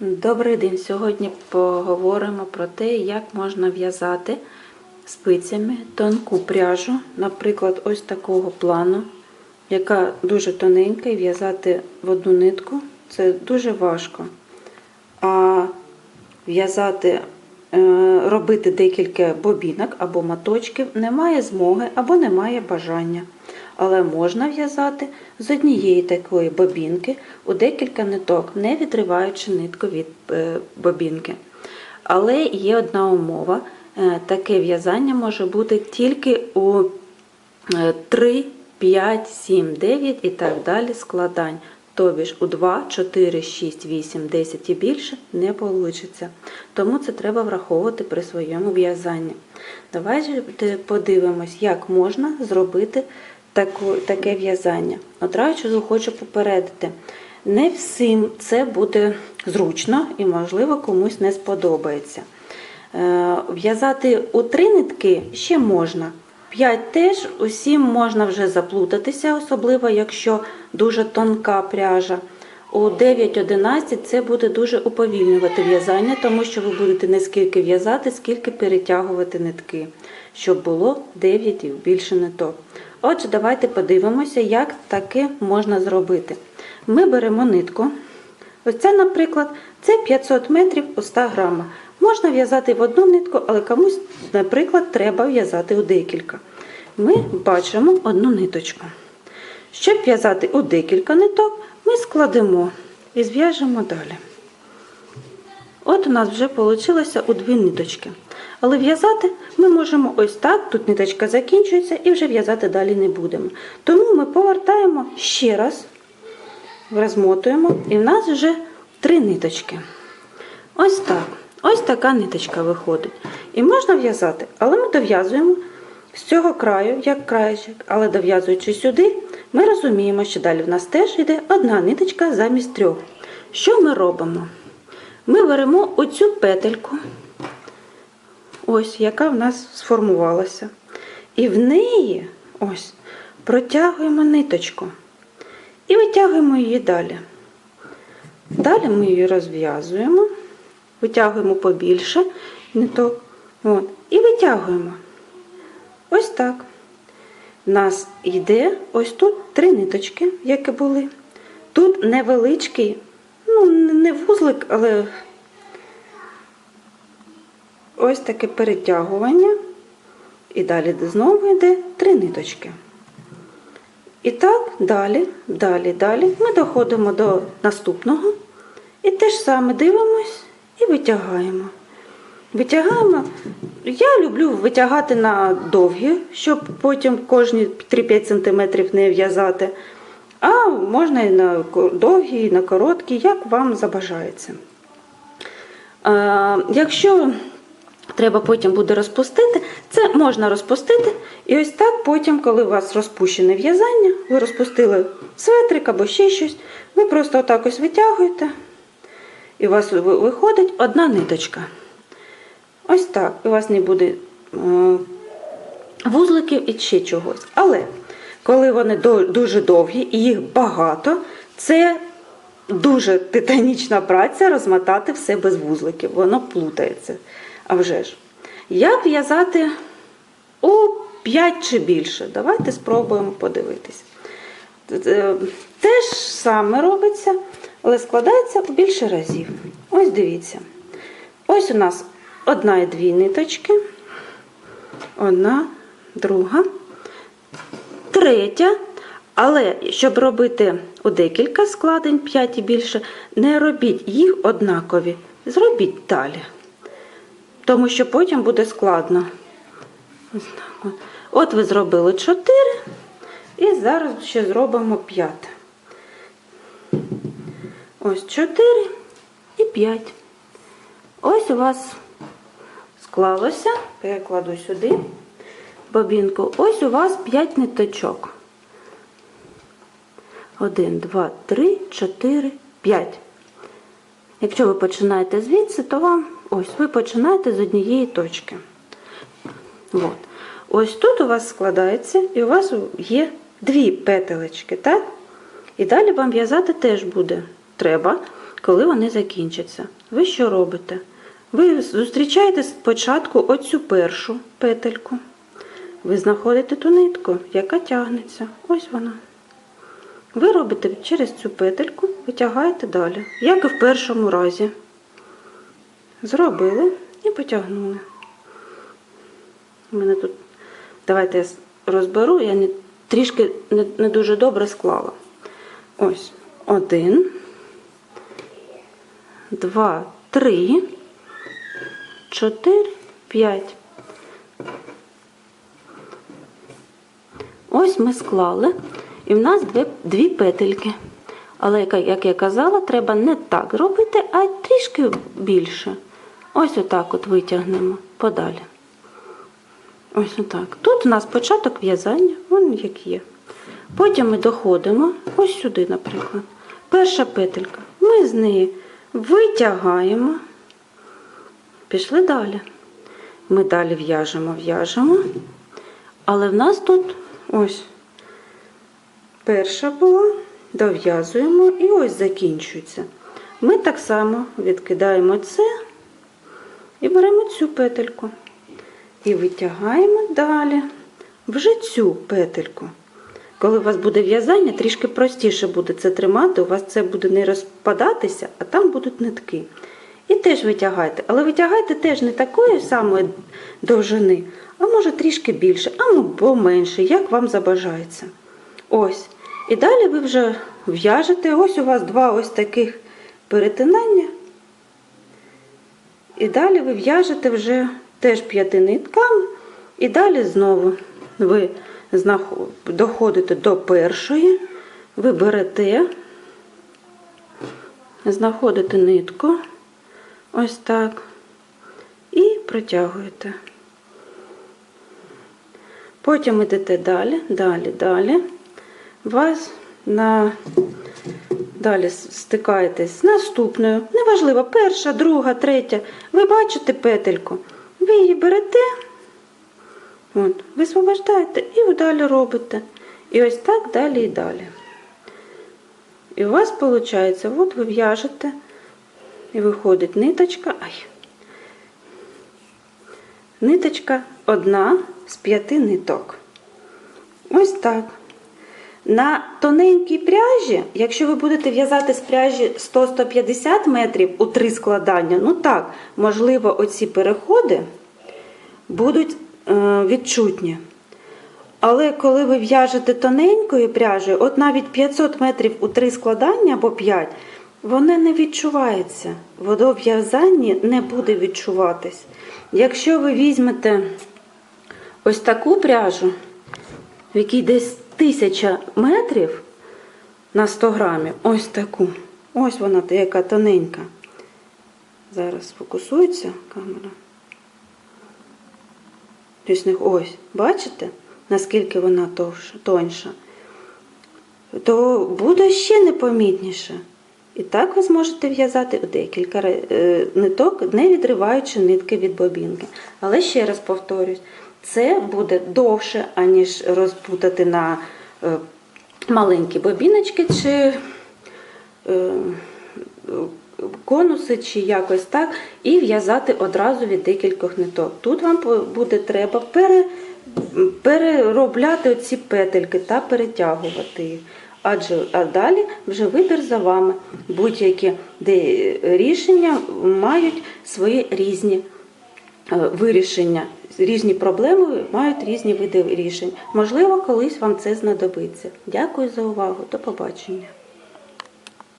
Добрий день! Сьогодні поговоримо про те, як можна в'язати спицями тонку пряжу, наприклад, ось такого плану, яка дуже тоненька, і в'язати в одну нитку це дуже важко. А в'язати, е, робити декілька бобінок або моточків немає змоги або немає бажання. Але можна в'язати з однієї такої бобінки у декілька ниток, не відриваючи нитку від е, бобінки. Але є одна умова: Е, таке в'язання може бути тільки у е, 3, 5, 7, 9 і так далі складань. Тобі ж у 2, 4, 6, 8, 10 і більше не вийде. Тому це треба враховувати при своєму в'язанні. Давайте подивимось, як можна зробити таку, таке в'язання. Одразу хочу попередити. Не всім це буде зручно і, можливо, комусь не сподобається. Е, В'язати у три нитки ще можна. П'ять теж усім можна вже заплутатися, особливо якщо дуже тонка пряжа. У 9-11 це буде дуже уповільнювати в'язання, тому що ви будете не скільки в'язати, скільки перетягувати нитки, щоб було 9 і більше ниток. Отже, давайте подивимося, як таке можна зробити. Ми беремо нитку. Ось це, наприклад, це 500 метрів у 100 грамах. Можна в'язати в одну нитку, але комусь, наприклад, треба в'язати у декілька. Ми бачимо одну ниточку. Щоб в'язати у декілька ниток, ми складемо і зв'яжемо далі. От у нас вже вийшло у дві ниточки. Але в'язати ми можемо ось так, тут ниточка закінчується і вже в'язати далі не будемо. Тому ми повертаємо ще раз, розмотуємо, і в нас вже три ниточки. Ось так. Ось така ниточка виходить. І можна в'язати, але ми дов'язуємо з цього краю, як краєчок, але дов'язуючи сюди, ми розуміємо, що далі в нас теж йде одна ниточка замість трьох. Що ми робимо? Ми беремо оцю петельку, ось, яка в нас сформувалася. І в неї ось протягуємо ниточку і витягуємо її далі. Далі ми її розв'язуємо, витягуємо побільше ниток от, і витягуємо. Ось так. У нас йде ось тут три ниточки, які були. Тут невеличкий, ну, не вузлик, але ось таке перетягування. І далі знову йде три ниточки. І так, далі, далі, далі ми доходимо до наступного. І те ж саме дивимось і витягаємо. Витягаємо. Я люблю витягати на довгі, щоб потім кожні 3-5 см не в'язати. А можна і на довгі, і на короткі, як вам забажається. Якщо треба потім буде розпустити, це можна розпустити. І ось так потім, коли у вас розпущене в'язання, ви розпустили светрик або ще щось, ви просто отак ось витягуєте, і у вас виходить одна ниточка. Ось так. У вас не буде е, вузликів і ще чогось. Але коли вони дуже довгі і їх багато, це дуже титанічна праця розмотати все без вузликів. Воно плутається. А вже ж. Як в'язати у 5 чи більше? Давайте спробуємо подивитись. Те ж саме робиться, але складається у більше разів. Ось дивіться. Ось у нас одна і дві ниточки, одна, друга, третя. Але щоб робити у декілька складень, 5 і більше, не робіть їх однакові. Зробіть далі. Тому що потім буде складно. Ось так от. ви зробили 4, і зараз ще зробимо 5. Ось 4 і 5. Ось у вас склалося, перекладу сюди бобінку. Ось у вас 5 ниточок. 1, 2, 3, 4, 5. Якщо ви починаєте звідси, то вам ось ви починаєте з однієї точки. От. Ось тут у вас складається, і у вас є дві петелечки, так? І далі вам в'язати теж буде треба коли вони закінчаться. Ви що робите? Ви зустрічаєте спочатку оцю першу петельку. Ви знаходите ту нитку, яка тягнеться. Ось вона. Ви робите через цю петельку, витягаєте далі, як і в першому разі. Зробили і потягнули. У мене тут, давайте я розберу, я не, трішки не, не дуже добре склала. Ось, один, два, три, чотири, п'ять. Ось ми склали, і в нас дві, дві петельки. Але, як я казала, треба не так робити, а трішки більше. Ось отак от витягнемо подалі. Ось отак. Тут у нас початок в'язання, він як є. Потім ми доходимо ось сюди, наприклад. Перша петелька. Ми з неї витягаємо. Пішли далі. Ми далі в'яжемо, в'яжемо. Але в нас тут ось перша була, дов'язуємо і ось закінчується. Ми так само відкидаємо це і беремо цю петельку. І витягаємо далі вже цю петельку. Коли у вас буде в'язання, трішки простіше буде це тримати, у вас це буде не розпадатися, а там будуть нитки. І теж витягайте. Але витягайте теж не такої самої довжини, а може трішки більше, або менше, як вам забажається. Ось. І далі ви вже в'яжете. Ось у вас два ось таких перетинання. І далі ви в'яжете вже теж п'яти нитками. І далі знову ви доходите до першої, ви берете, знаходите нитку, ось так, і протягуєте. Потім йдете далі, далі, далі. Вас на Далі стикаєтесь з наступною. Неважливо, перша, друга, третя. Ви бачите петельку. Ви її берете, от, висвобождаєте і далі робите. І ось так далі і далі. І у вас виходить, от ви в'яжете, і виходить ниточка. Ай. Ниточка одна з п'яти ниток. Ось так. На тоненькій пряжі, якщо ви будете в'язати з пряжі 100-150 метрів у три складання, ну так, можливо, оці переходи будуть е, відчутні. Але коли ви в'яжете тоненькою пряжею, от навіть 500 метрів у три складання або 5, воно не відчувається. Водов'язанні не буде відчуватись. Якщо ви візьмете ось таку пряжу, в якій десь тисяча метрів на 100 грамів, ось таку. Ось вона яка тоненька. Зараз фокусується камера. Ось, бачите, наскільки вона тоньша, то буде ще непомітніше. І так ви зможете в'язати у декілька е, ниток, не відриваючи нитки від бобінки. Але ще раз повторюсь, це буде довше, аніж розпутати на е, маленькі бобіночки чи е, конуси, чи якось так, і в'язати одразу від декількох ниток. Тут вам буде треба пере, переробляти оці петельки та перетягувати їх. Адже а далі вже вибір за вами. Будь-які рішення мають свої різні е, вирішення. Різні проблеми мають різні види рішень. Можливо, колись вам це знадобиться. Дякую за увагу. До побачення.